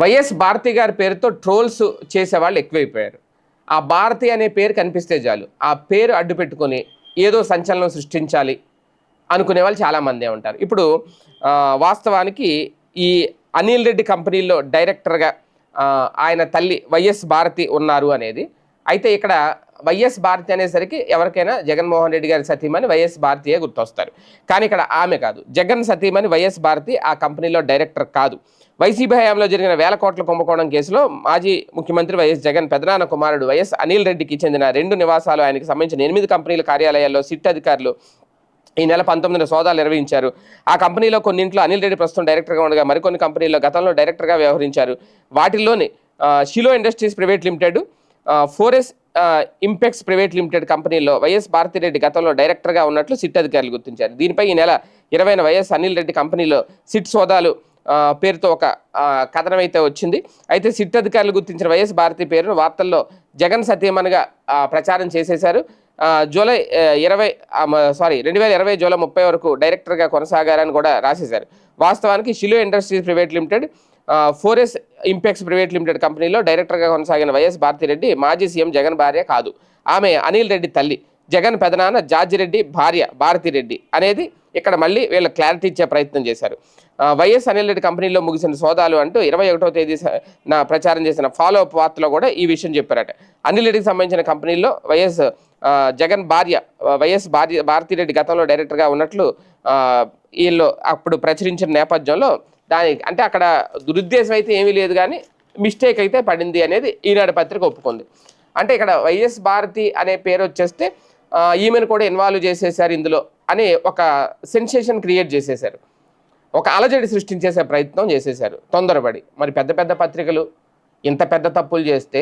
YS Bharati గారి పేరుతో trolls చేసేవాళ్ళు ఎక్కువైపోయారు. ఆ భారతి అనే పేరు కనిపిస్తే చాలు. ఆ పేరు అడ్డు పెట్టుకొని ఏదో సంచలనం సృష్టించాలి అనుకునే వాళ్ళు చాలామందే ఉంటారు. ఇప్పుడు వాస్తవానికి ఈ అనిల్ రెడ్డి కంపెనీలో డైరెక్టర్గా ఆయన తల్లి వైఎస్ భారతి ఉన్నారు అనేది. అయితే ఇక్కడ వైఎస్ భారతి అనేసరికి ఎవరికైనా జగన్మోహన్ రెడ్డి గారి సతీమణి వైఎస్ భారతియే గుర్తొస్తారు. కానీ ఇక్కడ ఆమె కాదు. జగన్ సతీమణి వైఎస్ భారతి ఆ కంపెనీలో డైరెక్టర్ కాదు. వైసీపీ హయాంలో జరిగిన వేల కోట్ల కుంభకోణం కేసులో మాజీ ముఖ్యమంత్రి వైఎస్ జగన్ పెదనాన్న కుమారుడు వైఎస్ అనిల్ రెడ్డికి చెందిన రెండు నివాసాలు ఆయనకి సంబంధించిన ఎనిమిది కంపెనీల కార్యాలయాల్లో సిట్ అధికారులు ఈ నెల పంతొమ్మిదిన సోదాలు నిర్వహించారు. ఆ కంపెనీలో కొన్నింట్లో అనిల్ రెడ్డి ప్రస్తుతం డైరెక్టర్గా ఉండగా మరికొన్ని కంపెనీల్లో గతంలో డైరెక్టర్గా వ్యవహరించారు. వాటిల్లోని Shilo industries private limited Fores Impex private limited కంపెనీలో వైఎస్ భారతిరెడ్డి గతంలో డైరెక్టర్గా ఉన్నట్లు సిట్ అధికారులు గుర్తించారు. దీనిపై ఈ నెల ఇరవైన వైఎస్ అనిల్ రెడ్డి కంపెనీలో సిట్ సోదాలు పేరుతో ఒక కథనం అయితే వచ్చింది. అయితే సిట్ అధికారులు గుర్తించిన వైఎస్ భారతి పేరును వార్తల్లో జగన్ సత్యమనగా ప్రచారం చేసేశారు. జూలై ఇరవై సారీ రెండు వేల ఇరవై జూలై ముప్పై వరకు డైరెక్టర్గా కొనసాగారని కూడా రాసేశారు. వాస్తవానికి Shilo industries private limited Fores Impex private limited కంపెనీలో డైరెక్టర్గా కొనసాగిన వైఎస్ భారతిరెడ్డి మాజీ సీఎం జగన్ భార్య కాదు. ఆమె అనిల్ రెడ్డి తల్లి. జగన్ పెదనాన్న జార్జిరెడ్డి భార్య భారతిరెడ్డి అనేది ఇక్కడ మళ్ళీ వీళ్ళు క్లారిటీ ఇచ్చే ప్రయత్నం చేశారు. వైఎస్ అనిల్ రెడ్డి కంపెనీలో ముగిసిన సోదాలు అంటూ ఇరవై ఒకటో తేదీ నా ప్రచారం చేసిన ఫాలో అప్ వార్తలో కూడా ఈ విషయం చెప్పారట. అనిల్ రెడ్డికి సంబంధించిన కంపెనీల్లో వైఎస్ జగన్ భార్య వైఎస్ భార్య భారతిరెడ్డి గతంలో డైరెక్టర్గా ఉన్నట్లు వీళ్ళు అప్పుడు ప్రచురించిన నేపథ్యంలో దానికి అంటే అక్కడ దురుద్దేశం అయితే ఏమీ లేదు కానీ మిస్టేక్ అయితే పడింది అనేది ఈనాడు పత్రిక ఒప్పుకుంది. అంటే ఇక్కడ వైఎస్ భారతి అనే పేరు వచ్చేస్తే ఈమెను కూడా ఇన్వాల్వ్ చేసేసారు ఇందులో అని ఒక సెన్సేషన్ క్రియేట్ చేసేశారు. ఒక అలజడి సృష్టించేసే ప్రయత్నం చేసేశారు. తొందరపడి. మరి పెద్ద పెద్ద పత్రికలు ఇంత పెద్ద తప్పులు చేస్తే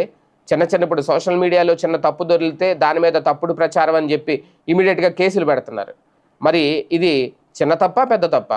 చిన్న చిన్న ఇప్పుడు సోషల్ మీడియాలో చిన్న తప్పు దొరికితే దాని మీద తప్పుడు ప్రచారం అని చెప్పి ఇమీడియట్గా కేసులు పెడుతున్నారు. మరి ఇది చిన్న తప్ప పెద్ద తప్ప?